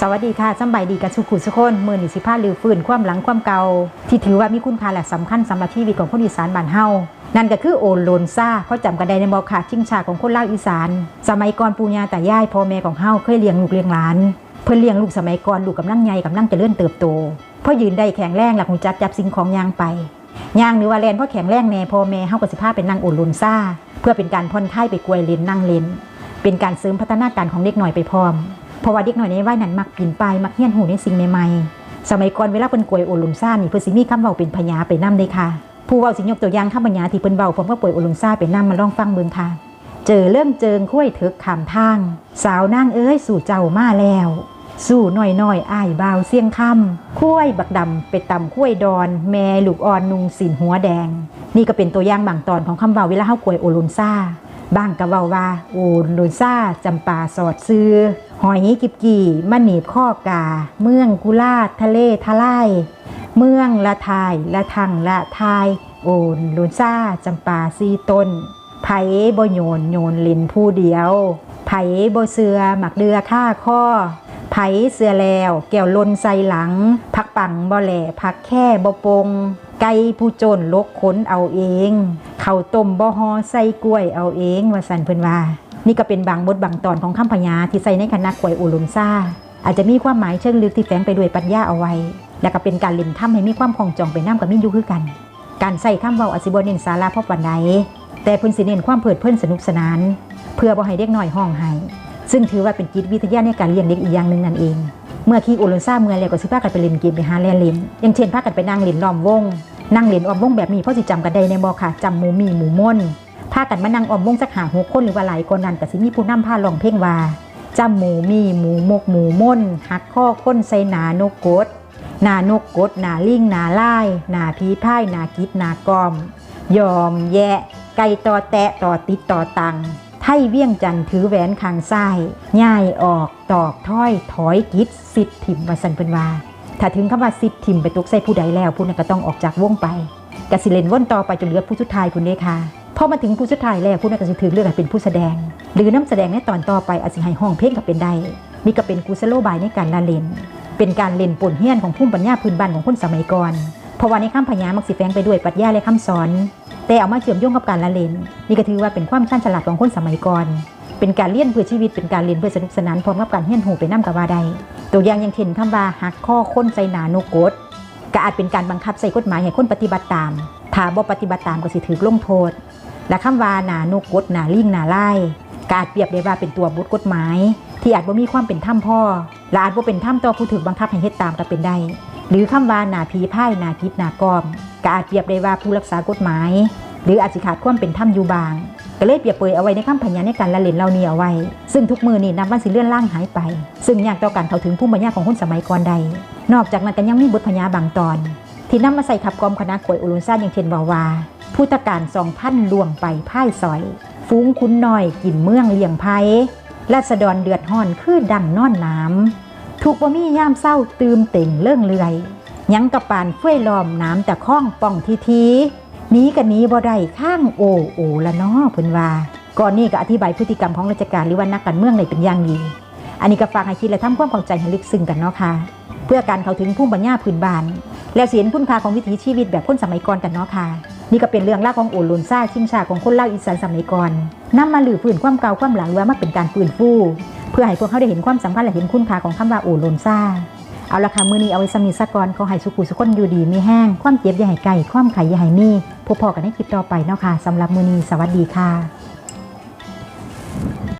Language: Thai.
สวัสดีค่ะสำบายดีกับสุขุสุคนมือนิสิพาลือฟื้นความหลังความเก่า ที่ถือว่ามีคุณค่าและสำคัญสำหรับชีวิตของคนอีสานบ้านเฮานั่นก็คือโอนโลนซ่าเขาจำกันได้ในบอกค่ะชิงชาของคนเล่าอีสาน สมัยก่อนปู่ย่าตายายพ่อแม่ของเฮาเคยเลี้ยงลูกเลี้ยงหลาน เพื่อเลี้ยงลูกสมัยก่อนลูกกำลังใหญ่กำลังจเจริญเติบโตพ่อยืนได้แข็งแรงหลักหูจักจับสิ่งของยางไปยางหรือว่าแลนพ่อแข็งแรงแน่พ่อแม่เฮาก็สิพาเป็นนางโอนโลนซ่า เพื่อเป็นการผ่อนคลายไปกวยเลนนั่งเลนเป็นการเสริมพัฒนาการของเด็กหน่อยไปพร้อม เพราะว่าเด็กหน่อยในวัยนั้นมักปีนป่ายมักเฮี้ยนหูในสิ่งใหม่ๆสมัยก่อนเวลาเพิ่นกวยโอลุมซ่านี่เพิ่นสิมีคำเว้าเป็นพญาไปนำเลยค่ะ ผู้เว้าสิยกตัวอย่างคำพญาที่เพิ่นเว้าผมก็ป่วยโอลุมซ่าไปนำมาลองฟังเบิ่งค่ะ เจอเรื่องเจิงคุ้ยถึกขามทาง สาวนางเอ้ยสู่เจ้ามาแล้วสู่หน่อยหน่อยอ้ายบ่าวเสียงคำคุ้ยบักดำไปตำคุ้ยดอน แม่ลูกอ่อนนุงสินหัวแดง นี่ก็เป็นตัวอย่างบางตอนของคำเว้าเวลาเฮากวยโอลุมซ่า บ้างก็เว้าว่าโอ้โลนซ่าจำปาสอดซื้อ หอยกิบกี่มะหนีบข้อกา เมืองกุลาทะเลทะไลเมืองละทายละทังละทาย โอนโลนซ่าจำปาซีต้นไผบ่โยนโยนลินผู้เดียว ไผบ่เสือหมักเดือค่าข้อ ไผเสือแล้ว แก้วลนใส่หลัง พักปังบ่แหล่พักแค่บ่ปง ไก่ผู้จนลกขนเอาเองเข้าต้มบ่ฮอใส่กล้วยเอาเองว่าสันเพิ่นว่า นี่ก็เป็นบางบทบางตอนของคำพญาที่ใส่ในคณะกวยโอลุมซ่า อาจจะมีความหมายเชิงลึกที่แฝงไปด้วยปรัชญาเอาไว้ และก็เป็นการเล่นถ้ำให้มีความคล่องจองไปน้ำกับมินอยูคือกัน การใส่คำเว้าอสิบเน้นสาระพราะวันใดแต่เพิ่นสิเน้นความเพลิดเพลินสนุกสนาน เพื่อบ่ให้เด็กน้อยห้องไห้ซึ่งถือว่าเป็นจิตวิทยาในการเลี้ยงเด็กอีกอย่างหนึ่งนั่นเองเมื่อขี่โอลุนซ่าเมื่อแล้วก็สิพากันไปเล่นเกมไปหาแลนเล่นอย่างเช่นพากันไปนั่งเล่นล้อมวง นั่งเล่นออมวงแบบนี้พราะสิจำกันได้ในบอค่ะจำหมูมีหมูม่นพากันมานั่งออมวงสักหาหกคนหรือว่าหลายคนนั้นก็สิมีผู้นำพาลองเพลงว่าจำหมูมีหมูมกหมูม่นหักข้อค้นใส่หนานกกดหนานกกดหนาลิงหนาล่ายหนาพีพ่ายหนากิดหนากอม ยอมแยะ ไก่ต่อแตะต่อติดต่อตังไทยเวียงจันทร์ถือแหวนคางซ้ย่ายออกตอกถ้อยถอยกิดสิทธิ์ถิ่มมาสันเพิ่นว่า ถ้าถึงคำว่าสิทธิ์ถิ่มไปตกใส่ผู้ใดแล้วผู้นั้นก็ต้องออกจากวงไปกสิเลนว่นต่อไปจนเหลือผู้สุดท้ายคุณเด้ค่ะพอมาถึงผู้สุดท้ายแล้วผู้นั้นก็จะถือเลือกเป็นผู้แสดง หรือน้ำแสดงในตอนต่อไปอาจสิให้ห้องเพลงก็เป็นได้นี่ก็เป็นกุศโลบายในการละเล่นเป็นการเล่นปนเฮี้ยนของภูมิปัญญาพื้นบ้านของคนสมัยก่อนเพราะว่าในคำพญามักสิแฝงไปด้วยปรัชญาและคำสอน แต่เอามาเชื่อมโยงกับการละเล่นนี่ก็ถือว่าเป็นความชันฉลาดของคนสมัยก่อนเป็นการเลี้ยนเพื่อชีวิตเป็นการเรียนเพื่อสนุกสนานพร้อมกับการเฮี้ยนหูไปน้ำกับว่าใด ตัวอย่างอยังเช่นคำว่าหักข้อค้นใส่หนาโนกดก็อาจเป็นการบังคับใส่กฎหมายให้คนปฏิบัติตาม ถ้าบ่ปฏิบัติตามก็สิถือลงโทษ และคำว่าหนาโนกดหนาลิงหนาไล่ก็อาจเปรียบได้ว่าเป็นตัวบทกฎหมาย ที่อาจบ่มีความเป็นธรรมพ่อ และอาจบ่เป็นธรรมต่อผู้ถูกบังคับให้เฮ็ดตามก็เป็นได้ หรือคำว่าหนาผีพ่ายหนากิดหนากอมก็อาจเปรียบได้ว่าผู้รักษากฎหมาย หรืออาจสิขาดความเป็นธรรมอยู่บาง ก็เลยเปียบเปยเอาไว้ในคำพยานในการละเล่นเหล่านี้เอาไว้ ซึ่งทุกมือนี่นับวันสิเลื่อนล่างหายไป ซึ่งยากต่อการเข้าถึงผู้ปัญญาของคนสมัยก่อนใด นอกจากนั้นก็ยังมีบทพญาบางตอน ที่นำมาใส่ขับกลอมคณะกวยอุลุนซ่าอย่างเช่นวาวาผู้ตการสองพันล่วงไปพ่ายสอย ฟุ้งคุ้นน้อยกินเมืองเลี้ยงไพ่ราษฎรเดือดห่อนคือดังนอนน้ำถูกบ่มีย่ามเศร้าตืมเต่งเลื่องเลื่อยยังกระปานเฟ้ยล้อมน้ำแต่ข้องป่องทีที นี้กันนี้บ่ได้ข้างโอโอละเนาะเพิ่นว่าก่อนนี้ก็อธิบายพฤติกรรมของราชการหรือว่านักการเมืองในเป็นอย่างดี อันนี้ก็ฝากให้คิดและทำความเข้าใจให้ลึกซึ้งกันเนาะค่ะ เพื่อการเข้าถึงภูมิปัญญาพื้นบ้าน และเสียนคุณค่าของวิถีชีวิตแบบคนสมัยก่อนกันเนาะค่ะ นี่ก็เป็นเรื่องเล่าของโอลุนซ่าชิงชาของคนเล่าอีสานสมัยก่อนนำมาหลือฟื้นความเก่าความหลังว่ามาเป็นการฟื้นฟู เพื่อให้พวกเขาได้เห็นความสำคัญและเห็นคุณค่าของคำว่าโอลุนซ่า เอาละค่ะมือนี้เอาไว้สมีสักก่อนขอให้สุขุสุขคนอยู่ดีมีแห้ง ความเจ็บอย่าให้ไก่ความไข่อย่าให้มีพบพอกันในคลิปต่อไปเนาะค่ะสำหรับมือนี้สวัสดีค่ะ